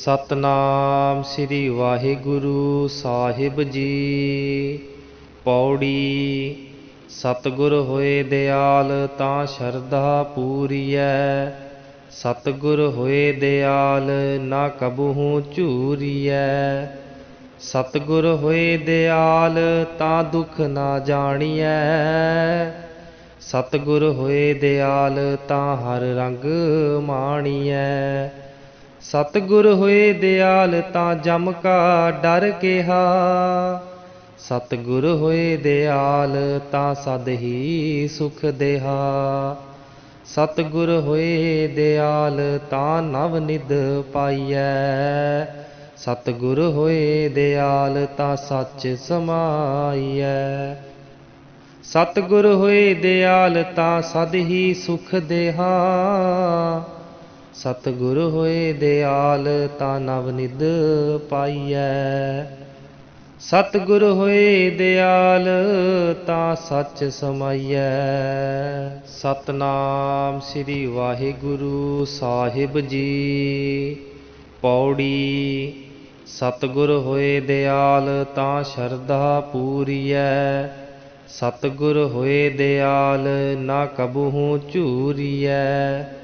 ਸਤਨਾਮ ਸ੍ਰੀ ਵਾਹਿਗੁਰੂ ਸਾਹਿਬ ਜੀ। ਪੌੜੀ, ਸਤਿਗੁਰ ਹੋਏ ਦਿਆਲ, ਤਾਂ ਸ਼ਰਧਾ ਪੂਰੀਐ। ਸਤਿਗੁਰ ਹੋਏ ਦਿਆਲ, ਨਾ ਕਬਹੂ ਝੂਰੀਐ। ਸਤਿਗੁਰ ਹੋਏ ਦਿਆਲ, ਤਾਂ ਦੁਖ ਨਾ ਜਾਣੀਐ। ਸਤਿਗੁਰ ਹੋਏ ਦਿਆਲ, ਤਾਂ ਹਰ ਰੰਗ ਮਾਣੀਐ। ਸਤਿਗੁਰ ਹੋਏ ਦਿਆਲ ਤਾਂ ਜਮ ਕਾ ਡਰ ਕਿਹਾ। ਸਤਿਗੁਰ ਹੋਏ ਦਿਆਲ ਤਾਂ ਸਦ ਹੀ ਸੁਖ ਦੇਹਾ। ਸਤਿਗੁਰ ਹੋਏ ਦਿਆਲ ਤਾਂ ਨਵ ਨਿਧ ਪਾਈਐ। ਸਤਿਗੁਰ ਹੋਏ ਦਿਆਲ ਤਾਂ ਸੱਚ ਸਮਾਈਐ। ਸਤਿਗੁਰ ਹੋਏ ਦਿਆਲ ਤਾਂ ਸਦ ਹੀ ਸੁਖ ਦੇਹਾ। ਸਤਿਗੁਰ ਹੋਏ ਦਿਆਲ ਤਾਂ ਨਵ ਨਿਧ ਪਾਈਐ। ਸਤਿਗੁਰ ਹੋਏ ਦਿਆਲ ਤਾਂ ਸੱਚ ਸਮਾਈਐ। ਸਤਨਾਮ ਸ੍ਰੀ ਵਾਹਿਗੁਰੂ ਸਾਹਿਬ ਜੀ। ਪੌੜੀ, ਸਤਿਗੁਰ ਹੋਏ ਦਿਆਲ ਤਾਂ ਸ਼ਰਧਾ ਪੂਰੀਐ। ਸਤਿਗੁਰ ਹੋਏ ਦਿਆਲ ਨਾ ਕਬਹੂ ਝੂਰੀਐ।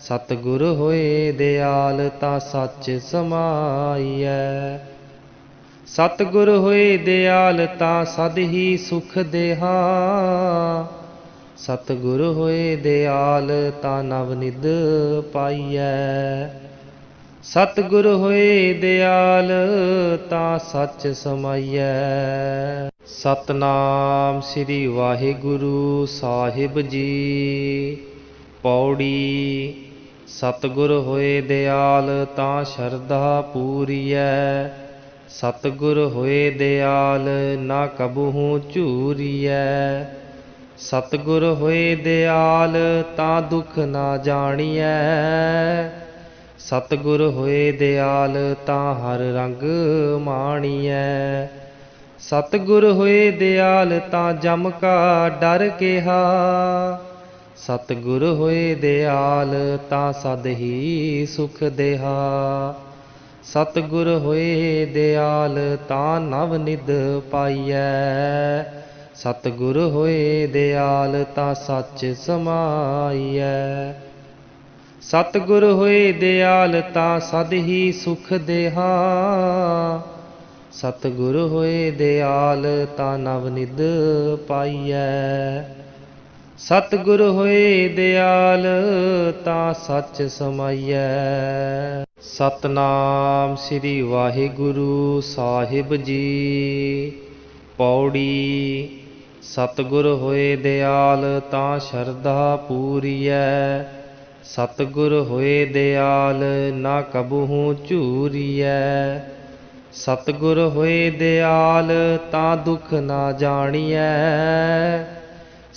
ਸਤਿਗੁਰ ਹੋਏ ਦਿਆਲ ਤਾਂ ਸੱਚ ਸਮਾਈਐ। ਸਤਿਗੁਰ ਹੋਏ ਦਿਆਲ ਤਾਂ ਸਦ ਹੀ ਸੁਖ ਦੇਹਾ। ਸਤਿਗੁਰ ਹੋਏ ਦਿਆਲ ਤਾਂ ਨਵ ਨਿਧ ਪਾਈਐ। ਸਤਿਗੁਰ ਹੋਏ ਦਿਆਲ ਤਾਂ ਸੱਚ ਸਮਾਈਐ। ਸਤਨਾਮ ਸ੍ਰੀ ਵਾਹਿਗੁਰੂ ਸਾਹਿਬ ਜੀ। ਪੌੜੀ ਸਤਿਗੁਰ ਹੋਏ ਦਿਆਲ ਤਾਂ ਸ਼ਰਧਾ ਪੂਰੀਐ। ਸਤਿਗੁਰ ਹੋਏ ਦਿਆਲ ਨਾ ਕਬਹੂ ਝੂਰੀਐ। ਸਤਿਗੁਰ ਹੋਏ ਦਿਆਲ ਤਾਂ ਦੁਖ ਨਾ ਜਾਣੀਐ। ਸਤਿਗੁਰ ਹੋਏ ਦਿਆਲ ਤਾਂ ਹਰ ਰੰਗ ਮਾਣੀਐ। ਸਤਿਗੁਰ ਹੋਏ ਦਿਆਲ ਤਾਂ ਜਮ ਕਾ ਡਰ ਕਿਹਾ। ਸਤਿਗੁਰ ਹੋਏ ਦਿਆਲ, ਤਾਂ ਸਦ ਹੀ ਸੁਖ ਦੇਹਾ। ਸਤਿਗੁਰ ਹੋਏ ਦਿਆਲ, ਤਾਂ ਨਵ ਨਿਧ ਪਾਈਐ। ਸਤਿਗੁਰ ਹੋਏ ਦਿਆਲ, ਤਾਂ ਸੱਚ ਸਮਾਈਐ। ਸਤਿਗੁਰ ਹੋਏ ਦਿਆਲ, ਤਾਂ ਸਦ ਹੀ ਸੁਖ ਦੇਹਾ। ਸਤਿਗੁਰ ਹੋਏ ਦਿਆਲ, ਤਾਂ ਨਵ ਨਿਧ ਪਾਈਐ। ਸਤਿਗੁਰ ਹੋਏ ਦਿਆਲ, ਤਾਂ ਸੱਚ ਸਮਾਈਐ। ਸਤਨਾਮ ਸ੍ਰੀ ਵਾਹਿਗੁਰੂ ਸਾਹਿਬ ਜੀ। ਪੌੜੀ, ਸਤਿਗੁਰ ਹੋਏ ਦਿਆਲ, ਤਾਂ ਸ਼ਰਧਾ ਪੂਰੀਐ। ਸਤਿਗੁਰ ਹੋਏ ਦਿਆਲ, ਨਾ ਕਬਹੂ ਝੂਰੀਐ। ਸਤਿਗੁਰ ਹੋਏ ਦਿਆਲ, ਤਾਂ ਦੁਖ ਨਾ ਜਾਣੀਐ।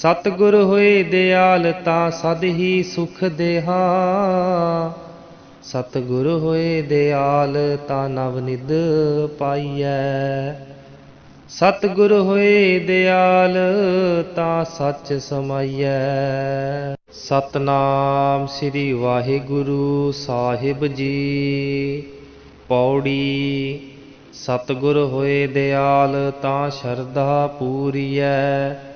ਸਤਿਗੁਰ ਹੋਏ ਦਿਆਲ ਤਾਂ ਸਦ ਹੀ ਸੁਖ ਦੇਹਾ। ਸਤਿਗੁਰ ਹੋਏ ਦਿਆਲ ਤਾਂ ਨਵ ਨਿਧ ਪਾਈਐ। ਸਤਿਗੁਰ ਹੋਏ ਦਿਆਲ ਤਾਂ ਸੱਚ ਸਮਾਈਐ। ਸਤਨਾਮ ਸ੍ਰੀ ਵਾਹਿਗੁਰੂ ਸਾਹਿਬ ਜੀ। ਪੌੜੀ, ਸਤਿਗੁਰ ਹੋਏ ਦਿਆਲ ਤਾਂ ਸ਼ਰਧਾ ਪੂਰੀਐ।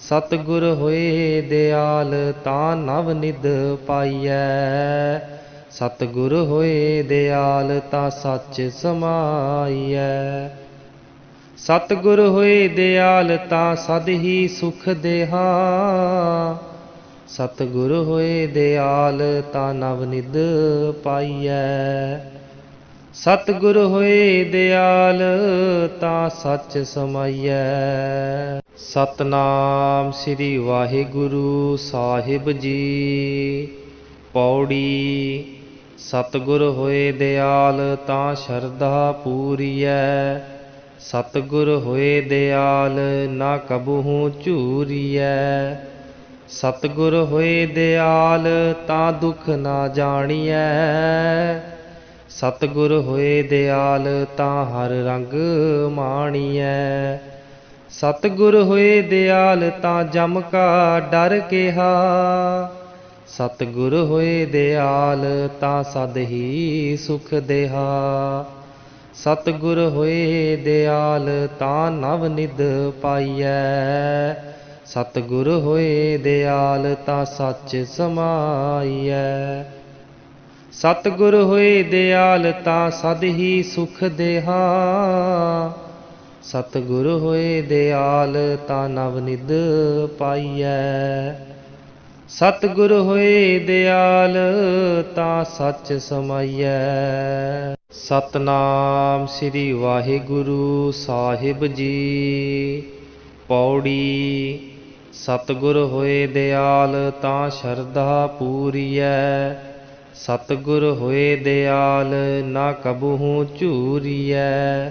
ਸਤਿਗੁਰ ਹੋਏ ਦਿਆਲ, ਤਾਂ ਨਵ ਨਿਧ ਪਾਈਐ। ਸਤਿਗੁਰ ਹੋਏ ਦਿਆਲ, ਤਾਂ ਸੱਚ ਸਮਾਈਐ। ਸਤਿਗੁਰ ਹੋਏ ਦਿਆਲ, ਤਾਂ ਸਦ ਹੀ ਸੁਖ ਦੇਹਾ। ਸਤਿਗੁਰ ਹੋਏ ਦਿਆਲ, ਤਾਂ ਨਵ ਨਿਧ ਪਾਈਐ। ਸਤਿਗੁਰ ਹੋਏ ਦਿਆਲ, ਤਾਂ ਸੱਚ ਸਮਾਈਐ। ਸਤਨਾਮ ਸ੍ਰੀ ਵਾਹਿਗੁਰੂ ਸਾਹਿਬ ਜੀ। ਪੌੜੀ, ਸਤਿਗੁਰ ਹੋਏ ਦਿਆਲ, ਤਾਂ ਸ਼ਰਧਾ ਪੂਰੀਐ। ਸਤਿਗੁਰ ਹੋਏ ਦਿਆਲ, ਨਾ ਕਬਹੂ ਝੂਰੀਐ। ਸਤਿਗੁਰ ਹੋਏ ਦਿਆਲ, ਤਾਂ ਦੁਖ ਨਾ ਜਾਣੀਐ। ਸਤਿਗੁਰ ਹੋਏ ਦਿਆਲ, ਤਾਂ ਹਰ ਰੰਗ ਮਾਣੀਐ। ਸਤਿਗੁਰ ਹੋਏ ਦਿਆਲ ਤਾਂ ਜਮ ਕਾ ਡਰ ਕਿਹਾ। ਸਤਿਗੁਰ ਹੋਏ ਦਿਆਲ ਤਾਂ ਸਦ ਹੀ ਸੁਖ ਦੇਹਾ। ਸਤਿਗੁਰ ਹੋਏ ਦਿਆਲ ਤਾਂ ਨਵ ਨਿਧ ਪਾਈਐ। ਸਤਿਗੁਰ ਹੋਏ ਦਿਆਲ ਤਾਂ ਸੱਚ ਸਮਾਈਐ। ਸਤਿਗੁਰ ਹੋਏ ਦਿਆਲ ਤਾਂ ਸਦ ਹੀ ਸੁਖ ਦੇਹਾ। ਸਤਿਗੁਰ ਹੋਏ ਦਿਆਲ ਤਾਂ ਨਵ ਨਿਧ ਪਾਈਐ। ਸਤਿਗੁਰ ਹੋਏ ਦਿਆਲ ਤਾਂ ਸੱਚ ਸਮਾਈਐ। ਸਤਨਾਮ ਸ੍ਰੀ ਵਾਹਿਗੁਰੂ ਸਾਹਿਬ ਜੀ, ਪੌੜੀ। ਸਤਿਗੁਰ ਹੋਏ ਦਿਆਲ ਤਾਂ ਸ਼ਰਧਾ ਪੂਰੀਐ। ਸਤਿਗੁਰ ਹੋਏ ਦਿਆਲ ਨਾ ਕਬਹੂ ਝੂਰੀਐ।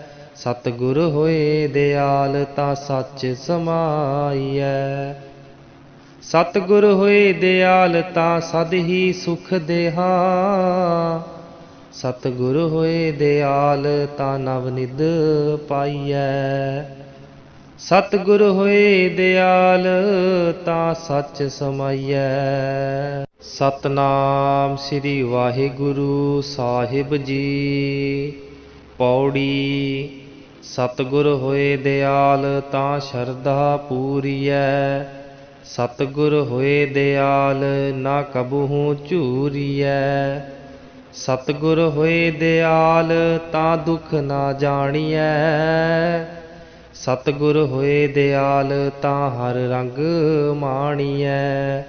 ਸਤਿਗੁਰ ਹੋਏ ਦਿਆਲ ਤਾਂ ਸੱਚ ਸਮਾਈਐ। ਸਤਿਗੁਰ ਹੋਏ ਦਿਆਲ ਤਾਂ ਸਦ ਹੀ ਸੁਖ ਦੇਹਾ। ਸਤਿਗੁਰ ਹੋਏ ਦਿਆਲ ਤਾਂ ਨਵ ਨਿਧ ਪਾਈਐ। ਸਤਿਗੁਰ ਹੋਏ ਦਿਆਲ ਤਾਂ ਸੱਚ ਸਮਾਈਐ। ਸਤਨਾਮ ਸ੍ਰੀ ਵਾਹਿਗੁਰੂ ਸਾਹਿਬ ਜੀ, ਪੌੜੀ ਸਤਿਗੁਰ ਹੋਏ ਦਿਆਲ ਤਾਂ ਸ਼ਰਧਾ ਪੂਰੀਐ। ਸਤਿਗੁਰ ਹੋਏ ਦਿਆਲ ਨਾ ਕਬਹੂ ਝੂਰੀਐ। ਸਤਿਗੁਰ ਹੋਏ ਦਿਆਲ ਤਾਂ ਦੁਖ ਨਾ ਜਾਣੀਐ। ਸਤਿਗੁਰ ਹੋਏ ਦਿਆਲ ਤਾਂ ਹਰ ਰੰਗ ਮਾਣੀਐ।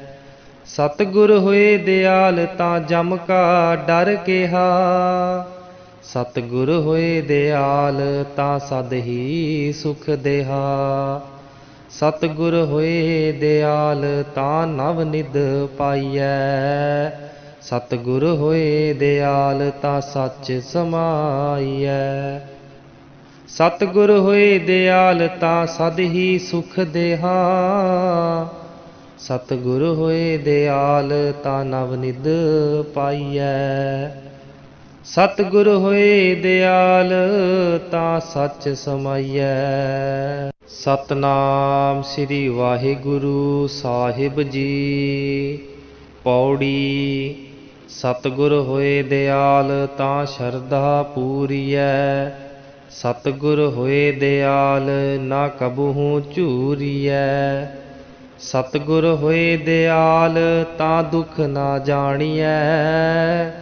ਸਤਿਗੁਰ ਹੋਏ ਦਿਆਲ ਤਾਂ ਜਮ ਕਾ ਡਰ ਕਿਹਾ। ਸਤਿਗੁਰ ਹੋਏ ਦਿਆਲ, ਤਾਂ ਸਦ ਹੀ ਸੁਖ ਦੇਹਾ। ਸਤਿਗੁਰ ਹੋਏ ਦਿਆਲ, ਤਾਂ ਨਵ ਨਿਧ ਪਾਈਐ। ਸਤਿਗੁਰ ਹੋਏ ਦਿਆਲ, ਤਾਂ ਸੱਚ ਸਮਾਈਐ। ਸਤਿਗੁਰ ਹੋਏ ਦਿਆਲ, ਤਾਂ ਸਦ ਹੀ ਸੁਖ ਦੇਹਾ। ਸਤਿਗੁਰ ਹੋਏ ਦਿਆਲ, ਤਾਂ ਨਵ ਨਿਧ ਪਾਈਐ। ਸਤਿਗੁਰ ਹੋਏ ਦਿਆਲ, ਤਾਂ ਸੱਚ ਸਮਾਈਐ। ਸਤਨਾਮ ਸ੍ਰੀ ਵਾਹਿਗੁਰੂ ਸਾਹਿਬ ਜੀ। ਪੌੜੀ, ਸਤਿਗੁਰ ਹੋਏ ਦਿਆਲ, ਤਾਂ ਸ਼ਰਧਾ ਪੂਰੀਐ। ਸਤਿਗੁਰ ਹੋਏ ਦਿਆਲ, ਨਾ ਕਬਹੂ ਝੂਰੀਐ। ਸਤਿਗੁਰ ਹੋਏ ਦਿਆਲ, ਤਾਂ ਦੁਖ ਨਾ ਜਾਣੀਐ।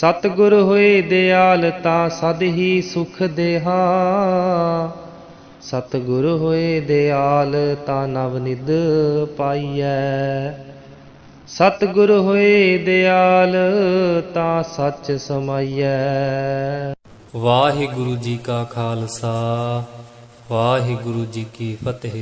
ਸਤਿਗੁਰ ਹੋਏ ਦਿਆਲ ਤਾਂ ਸਦ ਹੀ ਸੁਖ ਦੇਹਾ। ਸਤਿਗੁਰ ਹੋਏ ਦਿਆਲ ਤਾਂ ਨਵ ਨਿਧ ਪਾਈਐ। ਸਤਿਗੁਰ ਹੋਏ ਦਿਆਲ ਤਾਂ ਸੱਚ ਸਮਾਈਐ। ਵਾਹਿਗੁਰੂ ਜੀ ਕਾ ਖਾਲਸਾ, ਵਾਹਿਗੁਰੂ ਜੀ ਕੀ ਫਤਿਹ।